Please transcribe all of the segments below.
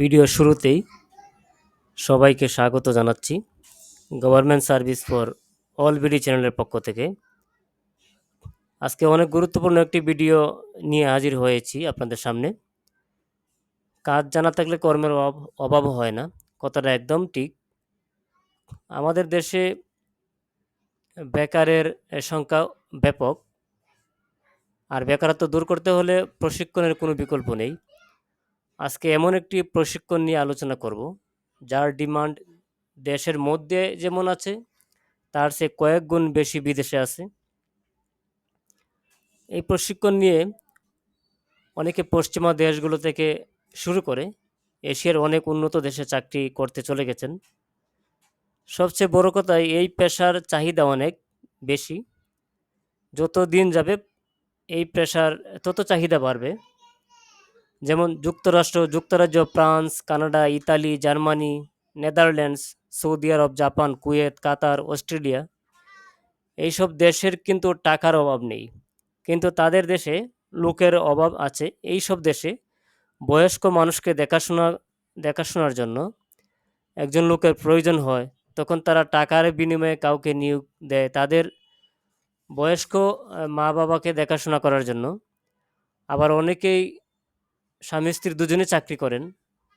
Video শুরুতেই সবাইকে স্বাগত জানাচ্ছি। Government service for all BD চ্যানেলের পক্ষ থেকে। আজকে অনেক গুরুত্বপূর্ণ একটি ভিডিও নিয়ে হাজির হয়েছি আপনাদের সামনে। কাজ জানা থাকলে কর্মের অভাব হয় না, কথাটা একদম ঠিক। আমাদের দেশে বেকারের সংখ্যা ব্যাপক, আর বেকারত্ব দূর করতে হলে প্রশিক্ষণের কোনো বিকল্প নেই। আজকে এমন একটি প্রশিক্ষণ নিয়ে আলোচনা করব, যার ডিমান্ড দেশের মধ্যে যেমন আছে, তার সে কয়েক গুণ বেশি বিদেশে আছে। এই প্রশিক্ষণ নিয়ে অনেকে পশ্চিমা দেশগুলো থেকে শুরু করে এশিয়ার অনেক উন্নত দেশে চাকরি করতে চলে গেছেন। সবচেয়ে বড় কথা, এই পেশার চাহিদা অনেক বেশি। যত দিন যাবে, এই পেশার তত চাহিদা বাড়বে। যেমন যুক্তরাষ্ট্র, যুক্তরাজ্য, France, Canada, Italy, Germany, Netherlands, Saudi আরব, জাপান, কুয়েত, কাতার, অস্ট্রেলিয়া। এইসব দেশের কিন্তু টাকার অভাব নেই। কিন্তু তাদের দেশে লোকের অভাব আছে। এই সব দেশে বয়স্ক মানুষকে দেখাশোনা, দেখাশোনার জন্য একজন লোকের প্রয়োজন হয়। তখন তারা টাকার বিনিময়ে কাউকে নিয়োগ দেয় তাদের বয়স্ক মা বাবাকে দেখাশোনা করার জন্য। আবার অনেকেই স্বামী স্ত্রী দুজনে চাকরি করেন।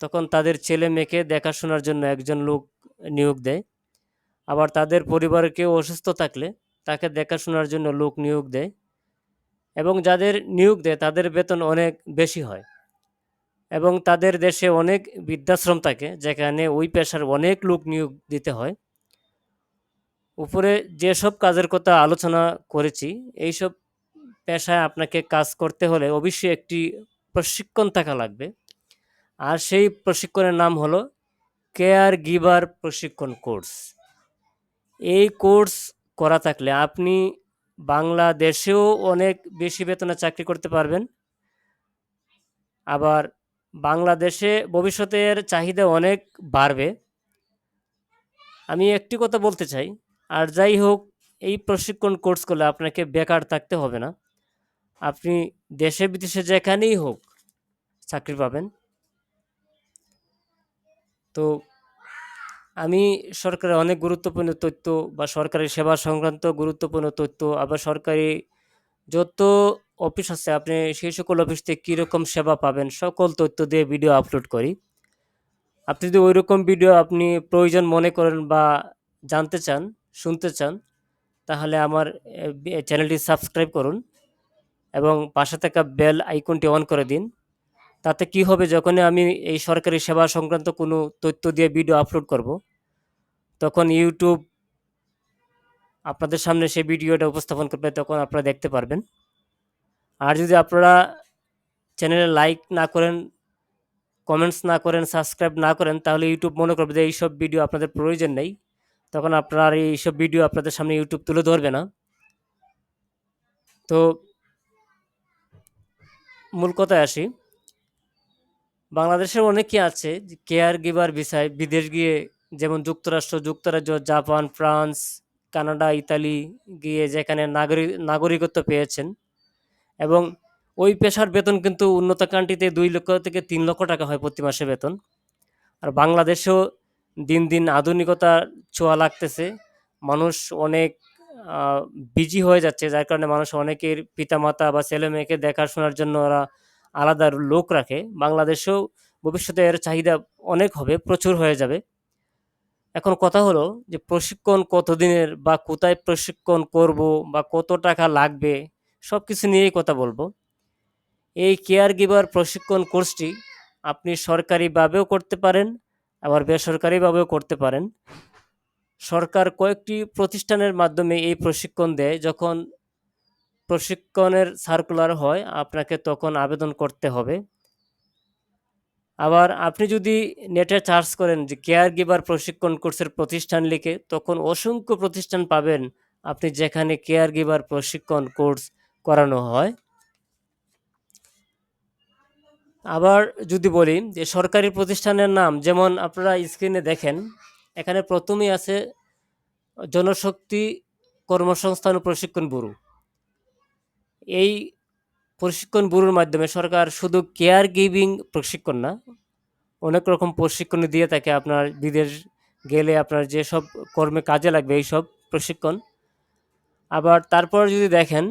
তখন তাদের ছেলে মেয়েকে দেখাশোনার জন্য একজন লোক নিয়োগ দেয়। আবার তাদের পরিবারের কেউ অসুস্থ থাকলে তাকে দেখাশোনার জন্য লোক নিয়োগ দেয় এবং যাদের নিয়োগ দেয় তাদের বেতন অনেক বেশি হয় এবং তাদের দেশে অনেক বৃদ্ধাশ্রম থাকে যেখানে ওই পেশার অনেক লোক নিয়োগ দিতে হয়। উপরে যেসব কাজের কথা আলোচনা করেছি, এইসব পেশায় আপনাকে কাজ করতে হলে অবশ্যই একটি প্রশিক্ষণ থাকা লাগবে। আর সেই প্রশিক্ষণের নাম হলো কেয়ার গিভার প্রশিক্ষণ কোর্স এই কোর্স করা থাকলে আপনি বাংলাদেশেও অনেক বেশি বেতনে চাকরি করতে পারবেন। আবার বাংলাদেশে ভবিষ্যতের চাহিদা অনেক বাড়বে। আমি একটি কথা বলতে চাই, আর যাই হোক, এই প্রশিক্ষণ কোর্স করলে আপনাকে বেকার থাকতে হবে না। আপনি দেশে বিদেশে যেখানেই হোক চাকরি পাবেন। তো আমি সরকারের অনেক গুরুত্বপূর্ণ তথ্য বা সরকারি সেবা সংক্রান্ত গুরুত্বপূর্ণ তথ্য, আবার সরকারি যত অফিস আছে, আপনি সেই সকল অফিস থেকে কীরকম সেবা পাবেন, সকল তথ্য দিয়ে ভিডিও আপলোড করি। আপনি যদি ওই রকম ভিডিও আপনি প্রয়োজন মনে করেন বা জানতে চান, শুনতে চান, তাহলে আমার চ্যানেলটি সাবস্ক্রাইব করুন। এবং পাশে থাকা বেল আইকনটি অন করে দিন। তাতে কি হবে যখনই আমি এই সরকারি সেবা সংক্রান্ত কোনো তথ্য দিয়ে ভিডিও আপলোড করব, তখন ইউটিউব আপনাদের সামনে সেই ভিডিওটা উপস্থাপন করবে, তখন আপনারা দেখতে পারবেন। আর যদি আপনারা চ্যানেলে লাইক না করেন, কমেন্টস না করেন, সাবস্ক্রাইব না করেন, তাহলে ইউটিউব মনে করবে যে এইসব ভিডিও আপনাদের প্রয়োজন নেই। তখন আপনার এইসব ভিডিও আপনাদের সামনে ইউটিউব তুলে ধরবে না। তো মূল কথায় আসি। বাংলাদেশের অনেকে আছে কেয়ার গিভার বিষয় বিদেশ গিয়ে যেমন যুক্তরাষ্ট্র, যুক্তরাজ্য, জাপান, ফ্রান্স, কানাডা, ইতালি গিয়ে যেখানে নাগরিক নাগরিকত্ব পেয়েছেন এবং ওই পেশার বেতন কিন্তু উন্নত কান্ট্রিতে দুই লক্ষ থেকে তিন লক্ষ টাকা হয় প্রতি মাসে বেতন। আর বাংলাদেশেও দিন দিন আধুনিকতার ছোঁয়া লাগতেছে। মানুষ অনেক বিজি হয়ে যাচ্ছে। যার কারণে মানুষ অনেকের পিতামাতা বা ছেলে মেয়েকে দেখাশোনার জন্য ওরা আলাদা লোক রাখে। বাংলাদেশেও ভবিষ্যতে এর চাহিদা অনেক হবে, প্রচুর হয়ে যাবে। এখন কথা হলো যে প্রশিক্ষণ কতদিনের বা কোথায় প্রশিক্ষণ করব বা কত টাকা লাগবে সব কিছু নিয়েই কথা বলব। এই কেয়ার গিভার প্রশিক্ষণ কোর্সটি আপনি সরকারিভাবেও করতে পারেন, আবার বেসরকারিভাবেও করতে পারেন। সরকার কয়েকটি প্রতিষ্ঠানের মাধ্যমে এই প্রশিক্ষণ দেয়। যখন প্রশিক্ষণের সার্কুলার হয়, আপনাকে তখন আবেদন করতে হবে। আবার আপনি যদি নেটে চার্জ করেন যে কেয়ার গিভার প্রশিক্ষণ কোর্সের প্রতিষ্ঠান লিখে, তখন অসংখ্য প্রতিষ্ঠান পাবেন আপনি যেখানে কেয়ার গিভার প্রশিক্ষণ কোর্স করানো হয়। আবার যদি বলি যে সরকারি প্রতিষ্ঠানের নাম, যেমন আপনারা স্ক্রিনে দেখেন এখানে প্রথমেই আছে জনশক্তি কর্মসংস্থান ও প্রশিক্ষণ ব্যুরো। এই প্রশিক্ষণ ব্যুরোর মাধ্যমে সরকার শুধু কেয়ার গিভিং প্রশিক্ষণ না, অনেক রকম প্রশিক্ষণ দিয়ে থাকে আপনার বিদেশ গেলে আপনার যেসব কর্মে কাজে লাগবে এইসব প্রশিক্ষণ। আবার তারপর যদি দেখেন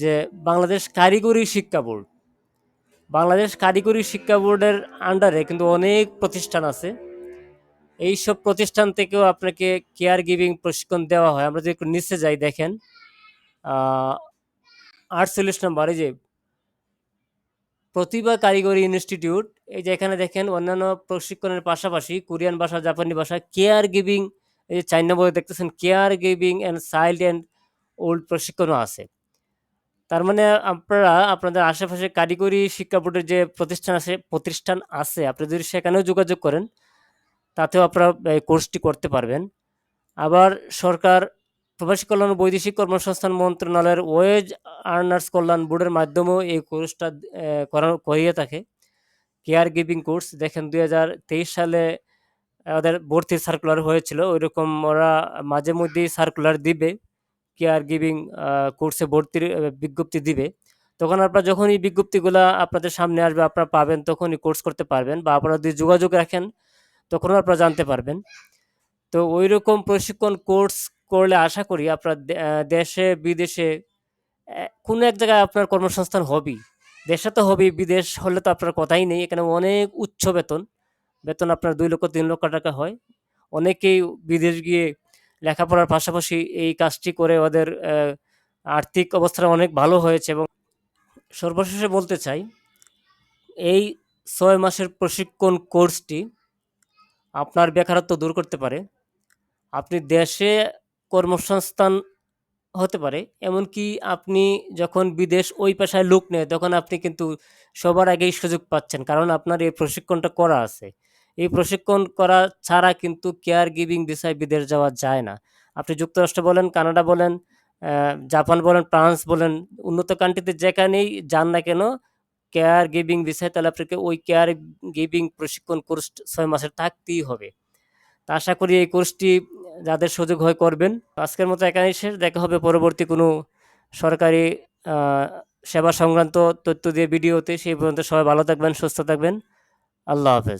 যে বাংলাদেশ কারিগরি শিক্ষা বোর্ড, বাংলাদেশ কারিগরি শিক্ষা বোর্ডের আন্ডারে কিন্তু অনেক প্রতিষ্ঠান আছে। এই সব প্রতিষ্ঠান থেকেও আপনাকে কেয়ার গিভিং প্রশিক্ষণ দেওয়া হয়। আমরা যদি একটু নিচে যাই, দেখেন। আটচল্লিশ নম্বর, এই যে প্রতিভা কারিগরি ইনস্টিটিউট, এই যে এখানে দেখেন অন্যান্য প্রশিক্ষণের পাশাপাশি কোরিয়ান ভাষা, জাপানি ভাষা কেয়ার গিভিং এই যে চার নম্বরে দেখতেছেন care giving and child and old প্রশিক্ষণও আছে। তার মানে আপনারা আপনাদের আশেপাশে কারিগরি শিক্ষা বোর্ডের যে প্রতিষ্ঠান আছে প্রতিষ্ঠান আছে, আপনি যদি সেখানেও যোগাযোগ করেন তাতেও আপনারা এই কোর্সটি করতে পারবেন। আবার সরকার প্রবাসী কল্যাণ ও বৈদেশিক কর্মসংস্থান মন্ত্রণালয়ের ওয়েজ আর্নার্স কল্যাণ বোর্ডের মাধ্যমেও এই কোর্সটা আহ, করা করিয়ে থাকে। কেয়ার গিভিং কোর্স দেখেন দু হাজার তেইশ সালে ওদের ভর্তির সার্কুলার হয়েছিল ওইরকম ওরা মাঝে মধ্যেই সার্কুলার দিবে কেয়ার গিভিং কোর্সে ভর্তির বিজ্ঞপ্তি দিবে। তখন আপনারা যখন এই বিজ্ঞপ্তিগুলা আপনাদের সামনে আসবে আপনারা পাবেন তখনই কোর্স করতে পারবেন। বা আপনারা যদি যোগাযোগ রাখেন তখনও আপনারা জানতে পারবেন। তো ওই রকম প্রশিক্ষণ কোর্স করলে আশা করি আপনার দেশে, বিদেশে কোনো এক জায়গায় আপনার কর্মসংস্থান হবেই। দেশে তো হবেই, বিদেশ হলে তো আপনার কথাই নেই। এখানে অনেক উচ্চ বেতন। বেতন আপনার দুই লক্ষ, তিন লক্ষ টাকা হয়। অনেকেই বিদেশ গিয়ে লেখাপড়ার পাশাপাশি এই কাজটি করে ওদের আর্থিক অবস্থা অনেক ভালো হয়েছে এবং সর্বশেষে বলতে চাই, এই ছয় মাসের প্রশিক্ষণ কোর্সটি আপনার বেকারত্ব দূর করতে পারে, আপনি দেশে কর্মসংস্থান হতে পারে, এমনকি আপনি যখন বিদেশ ওই পেশায় লোক নেয়, তখন আপনি কিন্তু সবার আগেই সুযোগ পাচ্ছেন, কারণ আপনার এই প্রশিক্ষণটা করা আছে। এই প্রশিক্ষণ করা ছাড়া কিন্তু কেয়ার গিভিং ভিসায় বিদেশ যাওয়া যায় না। আপনি যুক্তরাষ্ট্র বলেন, কানাডা বলেন জাপান বলেন, ফ্রান্স বলেন, উন্নত কান্ট্রিতে যেখানেই যান না কেন কেয়ার গিভিং ভিসায় তাহলে আপনাকে ওই কেয়ার গিভিং প্রশিক্ষণ কোর্স ছয় মাসের থাকতেই হবে। তা আশা করি এই কোর্সটি যাদের সুযোগ হয় করবেন। আজকের মতো এখানেই শেষ। দেখা হবে পরবর্তী কোনো সরকারি সেবা সংক্রান্ত তথ্য দিয়ে ভিডিওতে। সেই পর্যন্ত সবাই ভালো থাকবেন, সুস্থ থাকবেন। আল্লাহ হাফেজ।